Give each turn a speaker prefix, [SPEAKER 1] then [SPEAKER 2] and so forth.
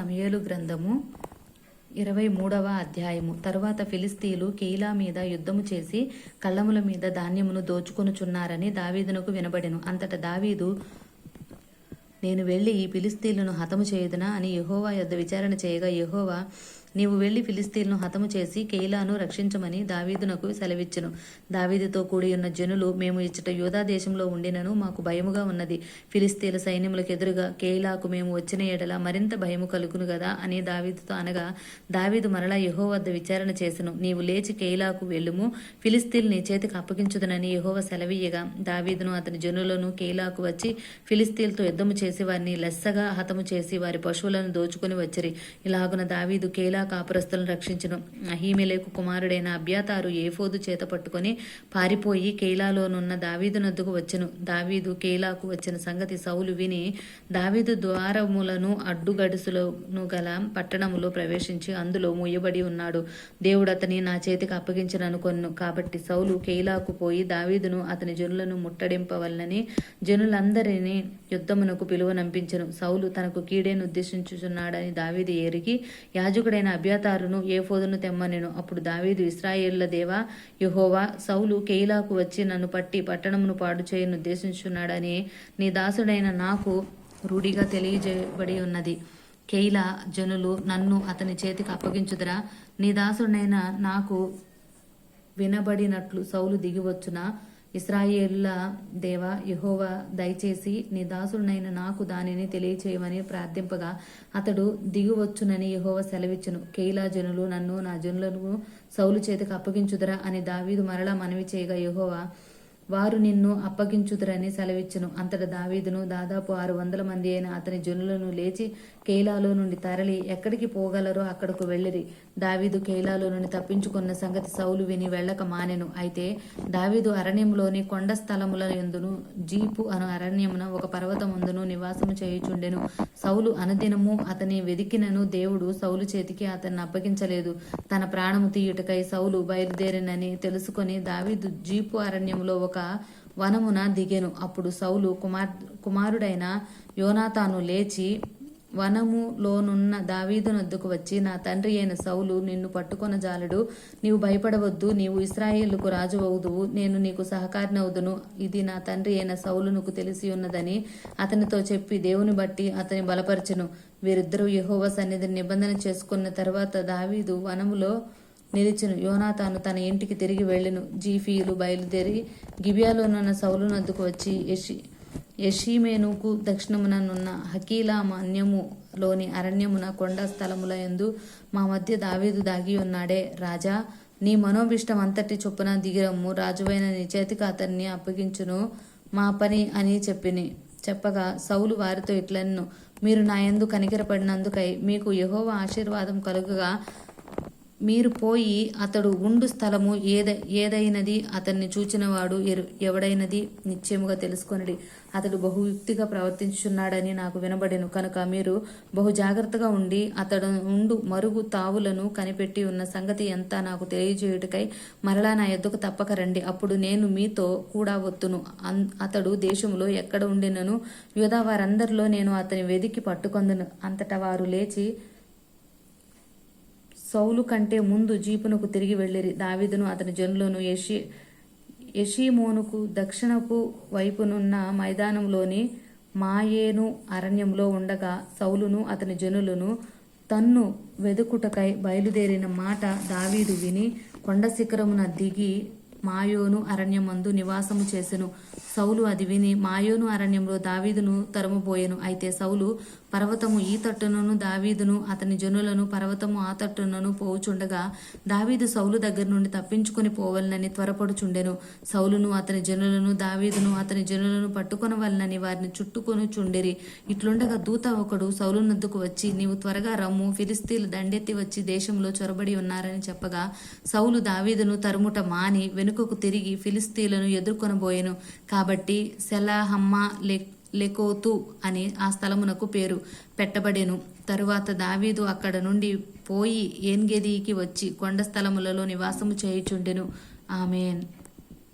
[SPEAKER 1] సమయలు గ్రంథము ఇరవై మూడవ అధ్యాయము. తరువాత ఫిలిస్తీలు కీలా మీద యుద్ధము చేసి కళ్ళముల మీద ధాన్యమును దోచుకొనుచున్నారని దావీదునకు వినబడెను. అంతట దావీదు నేను వెళ్ళి ఈ ఫిలిస్తీన్లను హతము చేయుదునా అని యహోవా యొద్ద విచారణ చేయగా యహోవా నీవు వెళ్ళి ఫిలిస్తీన్ను హతము చేసి కెయిలాను రక్షించమని దావీదునకు సెలవిచ్చును. దావీదుతో కూడి ఉన్న జనులు మేము ఇచ్చట యూదా దేశంలో ఉండినను మాకు భయముగా ఉన్నది. ఫిలిస్తీన్ల సైన్యములకు ఎదురుగా కేయిలాకు మేము వచ్చిన ఎడల మరింత భయము కలుగును కదా అని దావీదుతో అనగా దావీదు మరలా యహో వద్ద విచారణ చేసెను. నీవు లేచి కేయిలాకు వెళ్ళుము. ఫిలిస్తీన్ నీ చేతికి అప్పగించుదనని యహోవ సెలవీయగా దావీదును అతని జనులను కేయిలాకు వచ్చి ఫిలిస్తీన్తో యుద్ధము చేసి వారిని లెస్సగా హతము చేసి వారి పశువులను దోచుకొని వచ్చిరి. ఇలాగున దావీదు కేయిలా కాపురస్తులను రక్షించను. అహీమెలేకు కుమారుడైన అబ్యాతారు ఏఫోదు చేత పట్టుకొని పారిపోయి కేలాలోనున్న దావీదు నద్దుకు వచ్చెను. దావీదు కేలాకు వచ్చిన సంగతి సౌలు విని దావీదు ద్వారములను అడ్డుగడుసులను గల పట్టణములో ప్రవేశించి అందులో ముయ్యబడి ఉన్నాడు. దేవుడు అతని నా చేతికి అప్పగించిననుకొను కాబట్టి సౌలు కేలాకు పోయి దావీదును అతని జనులను ముట్టడింపవలనని జనులందరినీ యుద్ధమునకు పిలువనంపించను. సౌలు తనకు కీడేను ఉద్దేశించుచున్నాడని దావీదు ఎరిగి యాజకుడైన అభ్యతారును ఏఫోదును తెమ్మనెను. అప్పుడు దావీదు ఇస్రాయేళ్ళ దేవా యహోవా సౌలు కెయిలాకు వచ్చి నన్ను పట్టి పట్టణమును పాడు చేయను ఉద్దేశించున్నాడని నీ దాసుడైన నాకు రూఢిగా తెలియజేయబడి ఉన్నది. కెయిలా జనులు నన్ను అతని చేతికి అప్పగించుదరా. నీ దాసుడైన నాకు వినబడినట్లు సౌలు దిగివచ్చునా ఇస్రాయేళ్ళ దేవ యహోవ దయచేసి నీ దాసుడినైన నాకు దానిని తెలియచేయమని ప్రార్థింపగా అతడు దిగువచ్చునని యహోవ సెలవిచ్చును. కేయిలా జనులు నన్ను నా జనులను సౌలు చేతికి అప్పగించుదరా అని దావీదు మరలా మనవి చేయగా యహోవా వారు నిన్ను అప్పగించుదురని సెలవిచ్చును. అంతట దావీదును దాదాపు ఆరు వందల మంది అయిన అతని జనులను లేచి కేలాలో నుండి తరలి ఎక్కడికి పోగలరో అక్కడకు వెళ్ళిరి. దావీదు కేలాలో నుండి తప్పించుకున్న సంగతి సౌలు విని వెళ్ళక మానెను. అయితే దావీదు అరణ్యంలోని కొండ స్థలముల ఎందును జీపు అను అరణ్యమున ఒక పర్వతముందును నివాసము చేయుచుండెను. సౌలు అనుదినము అతని వెదికినను దేవుడు సౌలు చేతికి అతన్ని అప్పగించలేదు. తన ప్రాణము తీయుటకై సౌలు బయలుదేరినని తెలుసుకొని దావీదు జీపు అరణ్యములో ఒక వనమున దిగెను. అప్పుడు సౌలు కుమార్ కుమారుడైన యోనాతాను లేచి వనములోనున్న దావీదునద్దుకు వచ్చి నా తండ్రి అయిన సౌలు నిన్ను పట్టుకొన జాలడు. నీవు భయపడవద్దు. నీవు ఇస్రాయేళ్ళకు రాజు అవుదువు. నేను నీకు సహకారినవుదును ఇది నా తండ్రి అయిన సౌలునుకు తెలిసి ఉన్నదని అతనితో చెప్పి దేవుని బట్టి అతని బలపరచును. వీరిద్దరూ యహోవ సన్నిధిని నిబంధన చేసుకున్న తర్వాత దావీదు వనములో నిలిచెను. యోనాతాను తన ఇంటికి తిరిగి వెళ్ళెను. జీఫీలు బయలుదేరి గిబియాలోనున్న సౌలునద్దుకు వచ్చి యషి యషీమేనుకు దక్షిణముననున్న హకీలా మాన్యములోని అరణ్యమున కొండ స్థలముల యందు మా మధ్య దావీదు దాగి ఉన్నాడే. రాజా నీ మనోభిష్టం అంతటి చొప్పున దిగిరమ్ము. రాజువైన నీ చేతికి అతన్ని అప్పగించును. మా పని అని చెప్పిని. చెప్పగా సౌలు వారితో ఇట్లన్ను. మీరు నా యందు కనికరపడినందుకై మీకు యహోవ ఆశీర్వాదం కలుగగా మీరు పోయి అతడు ఉండు స్థలము ఏద ఏదైనది అతన్ని చూచినవాడు ఎరు ఎవడైనది నిశ్చయముగా తెలుసుకొనడి. అతడు బహుయుక్తిగా ప్రవర్తించున్నాడని నాకు వినబడెను. కనుక మీరు బహు జాగ్రత్తగా ఉండి అతడు ఉండు మరుగు తావులను కనిపెట్టి ఉన్న సంగతి ఎంత నాకు తెలియజేయుటకై మరలా నా ఎద్దుకు తప్పక రండి. అప్పుడు నేను మీతో కూడా వత్తును. అన్- అతడు దేశంలో ఎక్కడ ఉండినను? యూదా వారందరిలో నేను అతని వెదికి పట్టుకొందును. అంతటా వారు లేచి సౌలు కంటే ముందు జీపునకు తిరిగి వెళ్ళిరి. దావీదును అతని జనులను యషి యషీమోనుకు దక్షిణపు వైపునున్న మైదానంలోని మాయేను అరణ్యంలో ఉండగా సౌలును అతని జనులను తన్ను వెదుకుటకై బయలుదేరిన మాట దావీదు విని కొండ శిఖరమున దిగి మాయోను అరణ్యమందు నివాసము చేసెను. సౌలు అది విని మాయోను అరణ్యంలో దావీదును తరుముపోయెను అయితే సౌలు పర్వతము ఈ తట్టునను దావీదును అతని జనులను పర్వతము ఆ తట్టునను పోవుచుండగా దావీదు సౌలు దగ్గర నుండి తప్పించుకొని పోవలనని త్వరపడుచుండెను. సౌలును అతని జనులను దావీదును అతని జనులను పట్టుకొనవలనని వారిని చుట్టుకొని చుండెరి ఇట్లుండగా దూత ఒకడు సౌలు నద్దుకు వచ్చి నీవు త్వరగా రమ్ము ఫిలిస్తీన్లు దండెత్తి వచ్చి దేశంలో చొరబడి ఉన్నారని చెప్పగా సౌలు దావీదును తరుముట మాని వెనుకకు తిరిగి ఫిలిస్తీన్లను ఎదుర్కొనబోయెను. కాబట్టి కాబట్టి సెలాహమ్మ లే లెకోతు అని ఆ స్థలమునకు పేరు పెట్టబడెను. తరువాత దావీదు అక్కడ నుండి పోయి ఏన్గెదీకి వచ్చి కొండ స్థలములలో నివాసము చేయుచుండెను. ఆమెన్.